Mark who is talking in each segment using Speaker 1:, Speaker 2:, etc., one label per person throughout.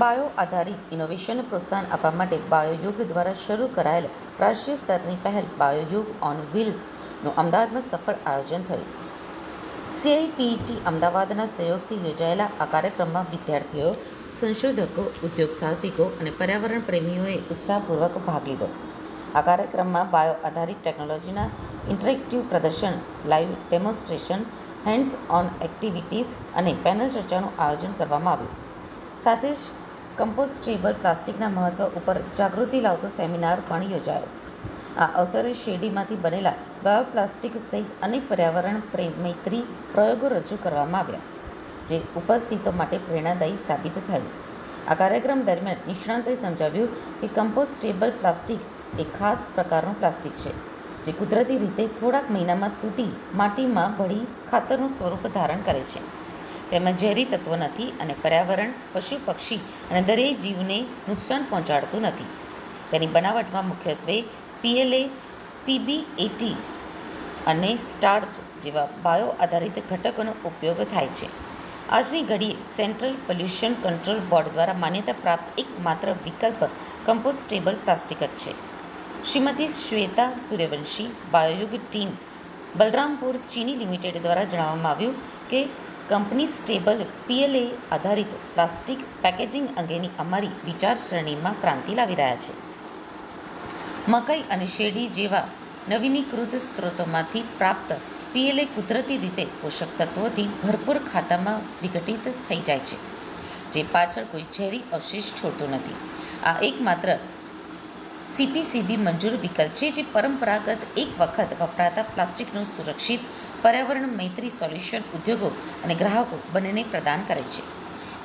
Speaker 1: Bio આધારિત ઇનોવેશનને પ્રોત્સાહન આપવા માટે બાયોયુગ દ્વારા શરૂ કરાયેલ રાષ્ટ્રીય સ્તરની પહેલ બાયોયુગ ઓન વ્હીલ્સનું અમદાવાદમાં સફળ આયોજન થયું. સીઆઈપીટી અમદાવાદના સહયોગથી યોજાયેલા આ કાર્યક્રમમાં વિદ્યાર્થીઓ, સંશોધકો ઉદ્યોગ સાહસિકો અને પર્યાવરણ પ્રેમીઓએ ઉત્સાહપૂર્વક ભાગ લીધો. આ કાર્યક્રમમાં બાયો આધારિત ટેકનોલોજીના ઇન્ટરેક્ટિવ પ્રદર્શન live demonstration hands on activities અને પેનલ ચર્ચાનું આયોજન કરવામાં આવ્યું. સાથે જ કમ્પોસ્ટેબલ પ્લાસ્ટિકના મહત્વ ઉપર જાગૃતિ લાવતો સેમિનાર પણ યોજાયો. આ અવસરે શેરડીમાંથી બનેલા બાયોપ્લાસ્ટિક સહિત અનેક પર્યાવરણ મૈત્રી પ્રયોગો રજૂ કરવામાં આવ્યા, જે ઉપસ્થિતો માટે પ્રેરણાદાયી સાબિત થયું. આ કાર્યક્રમ દરમિયાન નિષ્ણાંતોએ સમજાવ્યું કે કમ્પોસ્ટેબલ પ્લાસ્ટિક એ ખાસ પ્રકારનું પ્લાસ્ટિક છે, જે કુદરતી રીતે થોડાક મહિનામાં તૂટી માટીમાં ભળી ખાતરનું સ્વરૂપ ધારણ કરે છે. તેમાં ઝેરી તત્વો નથી અને પર્યાવરણ, પશુ, પક્ષી અને દરેક જીવને નુકસાન પહોંચાડતું નથી. તેની બનાવટમાં મુખ્યત્વે પીએલએ, પીબીએટી અને સ્ટાર્ચ જેવા બાયો આધારિત ઘટકોનો ઉપયોગ થાય છે. આજની ઘડીએ સેન્ટ્રલ પોલ્યુશન કંટ્રોલ બોર્ડ દ્વારા માન્યતા પ્રાપ્ત એકમાત્ર વિકલ્પ કમ્પોસ્ટેબલ પ્લાસ્ટિક જ છે. શ્રીમતી શ્વેતા સૂર્યવંશી બાયોયુગ ટીમ બલરામપુર ચીની લિમિટેડ દ્વારા જણાવવામાં આવ્યું કે કંપની સ્ટેબલ પીએલએ આધારિત પ્લાસ્ટિક પેકેજિંગ અંગેની અમારી વિચારસરણીમાં ક્રાંતિ લાવી રહ્યા છે. મકાઈ અને શેરડી જેવા નવીનીકૃત સ્ત્રોતોમાંથી પ્રાપ્ત પીએલએ કુદરતી રીતે પોષક તત્વોથી ભરપૂર ખાતામાં વિઘટિત થઈ જાય છે, જે પાછળ કોઈ ઝેરી અવશેષ છોડતું નથી. આ એકમાત્ર સીપીસીબી મંજૂર વિકલ્પ છે, જે પરંપરાગત એક વખત વપરાતા પ્લાસ્ટિકનું સુરક્ષિત પર્યાવરણ મૈત્રી સોલ્યુશન ઉદ્યોગો અને ગ્રાહકો બંનેને પ્રદાન કરે છે.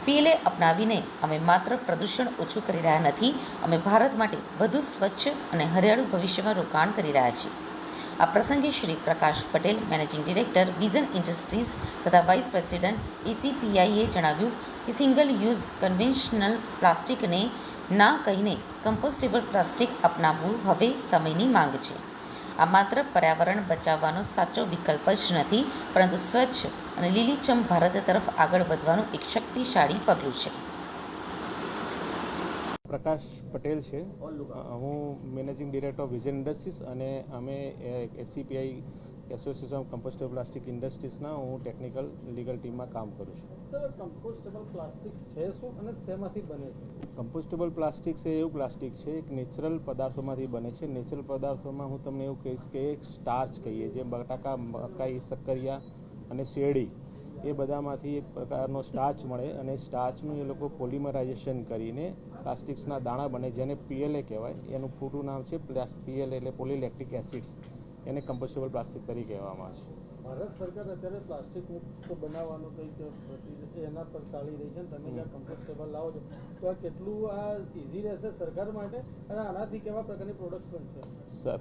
Speaker 1: પીએલએ અપનાવીને અમે માત્ર પ્રદૂષણ ઓછું કરી રહ્યા નથી, અમે ભારત માટે વધુ સ્વચ્છ અને હરિયાળું ભવિષ્યમાં રોકાણ કરી રહ્યા છીએ. આ પ્રસંગે Shri Prakash Patel, managing director, Vision Industries તથા વાઇસ પ્રેસિડેન્ટ એસીપીઆઈએ જણાવ્યું કે સિંગલ યુઝ કન્વેન્શનલ પ્લાસ્ટિકને ના કહીને કમ્પોસ્ટેબલ પ્લાસ્ટિક અપનાવવું હવે સમયની માંગ છે. આ માત્ર પર્યાવરણ બચાવવાનો સાચો વિકલ્પ જ નથી, પરંતુ સ્વચ્છ અને લીલીછમ ભારત તરફ આગળ વધવાનું એક શક્તિશાળી પગલું છે.
Speaker 2: પ્રકાશ પટેલ છે. હું managing director of Vision Industries અને અમે SCPI association of compostable plastic ઇન્ડસ્ટ્રીઝના હું ટેકનિકલ લીગલ ટીમમાં કામ કરું છું.
Speaker 3: સર કમ્પોસ્ટેબલ પ્લાસ્ટિક છે શું અને શેમાંથી બને છે?
Speaker 2: કમ્પોસ્ટેબલ પ્લાસ્ટિક છે એવું પ્લાસ્ટિક છે એક નેચરલ પદાર્થોમાંથી બને છે. નેચરલ પદાર્થોમાં હું તમને એવું કહીશ કે એક સ્ટાર્ચ કહીએ જે બટાકા મકાઈ શક્કરિયા અને શેરડી એ બધામાંથી એક પ્રકારનો સ્ટાર્ચ મળે અને સ્ટાર્ચનું એ લોકો પોલિમરાઇઝેશન કરીને પ્લાસ્ટિક્સના દાણા બને જેને પીએલએ કહેવાય. એનું પૂરું નામ છે પીએલ એટલે પોલિલેક્ટ્રિક એસિડ્સ. એને કમ્પોસ્ટેબલ પ્લાસ્ટિક તરીકે કહેવામાં આવે છે.
Speaker 3: ભારત સરકાર અત્યારે પ્લાસ્ટિક મુક્ત બનાવવાનું કંઈક એના પર ચાલી રહી છે તમે જ્યાં કમ્પોસ્ટેબલ લાવો છો તો આ કેટલું આ ઇઝી રહેશે સરકાર માટે અને આનાથી કેવા પ્રકારની પ્રોડક્ટ્સ બનશે?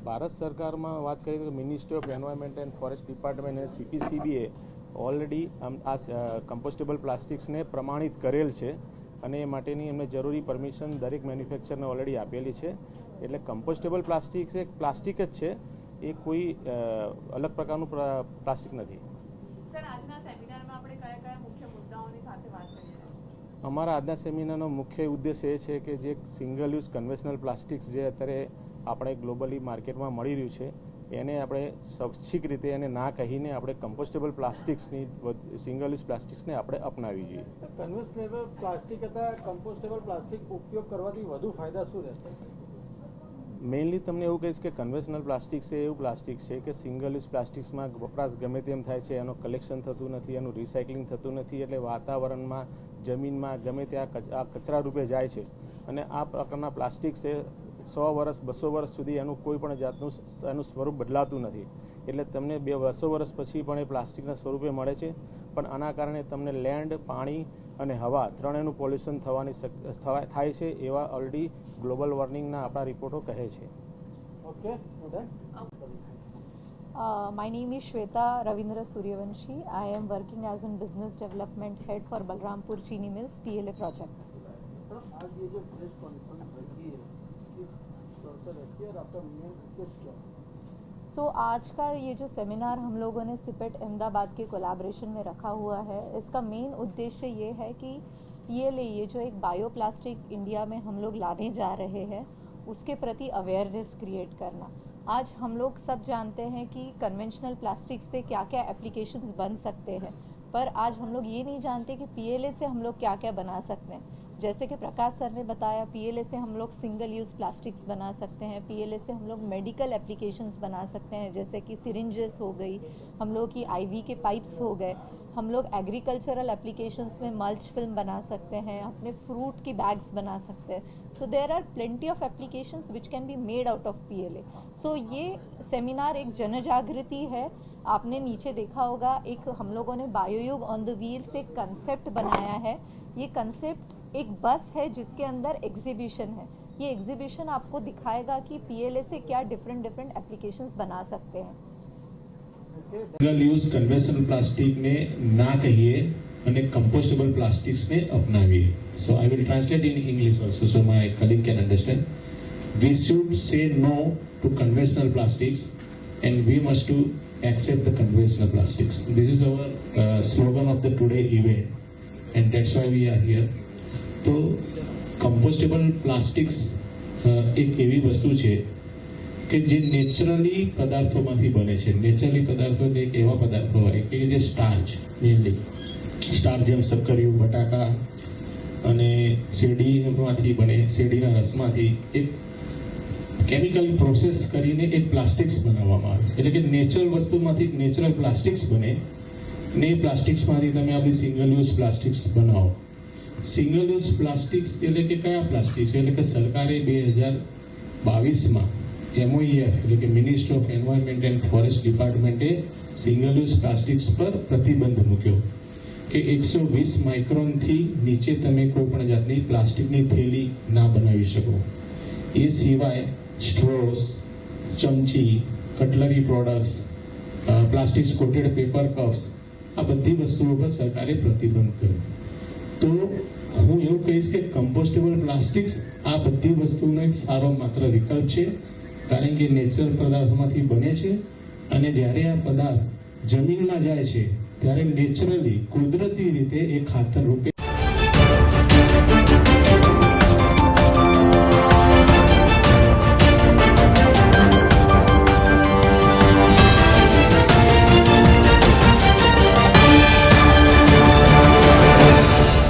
Speaker 2: ભારત સરકારમાં વાત કરીએ તો ministry of environment and forest department અને સીપીસીબીએ ઓલરેડી આ કમ્પોસ્ટેબલ પ્લાસ્ટિક્સને પ્રમાણિત કરેલ છે અને એ માટેની એમને જરૂરી પરમિશન દરેક મેન્યુફેક્ચરને ઓલરેડી આપેલી છે. એટલે કમ્પોસ્ટેબલ પ્લાસ્ટિક્સ એક પ્લાસ્ટિક જ છે. એ કોઈ અલગ પ્રકારનું પ્લાસ્ટિક નથી. અમારા આજના સેમિનારનો મુખ્ય ઉદ્દેશ એ છે કે જે સિંગલ યુઝ કન્વેશનલ પ્લાસ્ટિક્સ જે અત્યારે આપણે ગ્લોબલી માર્કેટમાં મળી રહ્યું છે એને આપણે સ્વૈચ્છિક રીતે એને ના કહીને આપણે કમ્પોસ્ટેબલ પ્લાસ્ટિક્સની સિંગલ યુઝ પ્લાસ્ટિક્સને આપણે અપનાવી જોઈએ.
Speaker 3: કન્વેશનેબલ પ્લાસ્ટિક હતા કમ્પોસ્ટેબલ પ્લાસ્ટિક ઉપયોગ કરવાથી વધુ ફાયદા શું રહેશે?
Speaker 2: મેઇનલી તમને એવું કહીશ કે કન્વેશનલ પ્લાસ્ટિક છે, એવું પ્લાસ્ટિક છે કે સિંગલ યુઝ પ્લાસ્ટિક્સમાં વપરાશ ગમે તેમ થાય છે, એનું કલેક્શન થતું નથી, એનું રિસાયકલિંગ થતું નથી, એટલે વાતાવરણમાં, જમીનમાં ગમે ત્યાં આ કચરા રૂપે જાય છે. અને આ પ્રકારના પ્લાસ્ટિક છે, સો વર્ષ બસો વર્ષ સુધી એનું કોઈ પણ જાતનું એનું સ્વરૂપ બદલાતું નથી. એટલે તમને બે, બસો વર્ષ પછી પણ એ પ્લાસ્ટિકના સ્વરૂપે મળે છે. પણ આના કારણે તમને લેન્ડ પાણી અને હવા ત્રણેયનું પોલ્યુશન થવાની થાય છે એવા ઓલરેડી ગ્લોબલ વોર્મિંગના આપણા રિપોર્ટો કહે છે
Speaker 3: okay
Speaker 4: Uh, my name is Shweta Ravindra Suryavanshi. I am working as a business development head for Balrampur Chini Mills PLA project.
Speaker 3: आज ये जो प्रेस कॉन्फ्रेंस रखी है किस तौर से रखी है और आपका मेन उद्देश्य क्या है
Speaker 4: सो so, आज का ये जो सेमिनार हम लोगों ने सिपेट अहमदाबाद के कोलाब्रेशन में रखा हुआ है इसका मेन उद्देश्य ये है कि पीएलए ये जो एक बायोप्लास्टिक इंडिया में हम लोग लाने जा रहे हैं उसके प्रति अवेयरनेस क्रिएट करना। आज हम लोग सब जानते हैं कि कन्वेंशनल प्लास्टिक से क्या क्या एप्लीकेशंस बन सकते हैं पर आज हम लोग ये नहीं जानते कि पीएलए से हम लोग क्या क्या बना सकते हैं। जैसे कि प्रकाश सर ने बताया पीएलए से हम लोग सिंगल यूज़ प्लास्टिक्स बना सकते हैं पीएलए से हम लोग मेडिकल एप्लीकेशंस बना सकते हैं, जैसे कि सिरिंजेस हो गई, हम लोग की आईवी के पाइप्स हो गए, हम लोग एग्रीकल्चरल एप्लीकेशंस में मल्च फ़िल्म बना सकते हैं, अपने फ्रूट की बैग्स बना सकते हैं। So there are plenty of applications which can be made out of PLA so ये सेमिनार एक जन जागृति है। आपने नीचे देखा होगा, एक हम लोगों ने बायोयुग ऑन द व्हील्स एक कंसेप्ट बनाया है। ये कंसेप्ट एक बस है जिसके अंदर एग्जीबिशन है ये एग्जीबिशन आपको दिखाएगा कि पीएलए से क्या डिफरेंट डिफरेंट एप्लीकेशंस बना सकते हैं
Speaker 2: સિંગલ યુઝ કન્વેન્શનલ પ્લાસ્ટિકને ના કહીએ અને compostable પ્લાસ્ટિક્સને અપનાવીએ so I will translate in English also so my colleague can understand we should say no to conventional plastics and we must to accept the conventional plastics. This is our uh, slogan of the today event, and that's why we are here. તો compostable plastics એક એવી વસ્તુ છે કે જે naturally પદાર્થોમાંથી બને છે. Naturally પદાર્થો એક એવા પદાર્થો હોય કે જે સ્ટાર્ચ મેનલી સ્ટાર્ચ જેમ સક્કરિયું બટાકા અને શેરડીમાંથી બને, શેરડીના રસમાંથી એક કેમિકલ પ્રોસેસ કરીને એક પ્લાસ્ટિક્સ બનાવવામાં આવે. એટલે કે નેચરલ વસ્તુમાંથી નેચરલ પ્લાસ્ટિક્સ બને ને એ પ્લાસ્ટિક્સમાંથી તમે આપણી સિંગલ યુઝ પ્લાસ્ટિક્સ બનાવો. સિંગલ યુઝ પ્લાસ્ટિક્સ એટલે કે કયા પ્લાસ્ટિક્સ? એટલે કે સરકારે બે હજાર બાવીસમાં એમઓઈએફ એટલે કે minister of environment and forest ડિપાર્ટમેન્ટે single use plastics પર પ્રતિબંધ મૂક્યો કે એકસો વીસ માઇક્રોનથી નીચે તમે કોઈ પણ જાતની પ્લાસ્ટિકની થેલી ના બનાવી શકો. એ સિવાય સ્ટ્રોસ, ચમચી, cutlery products plastic coated paper cups આ બધી વસ્તુઓ પર સરકારે પ્રતિબંધ કર્યો. તો હું એવું કહીશ કે કમ્પોસ્ટેબલ પ્લાસ્ટિક્સ આ બધી વસ્તુનો એક સારો માત્ર વિકલ્પ છે. કારણ કે નેચરલ પદાર્થોમાંથી બને છે અને જ્યારે આ પદાર્થ જમીનમાં જાય છે, ત્યારે નેચરલી કુદરતી રીતે એ ખાતર રૂપે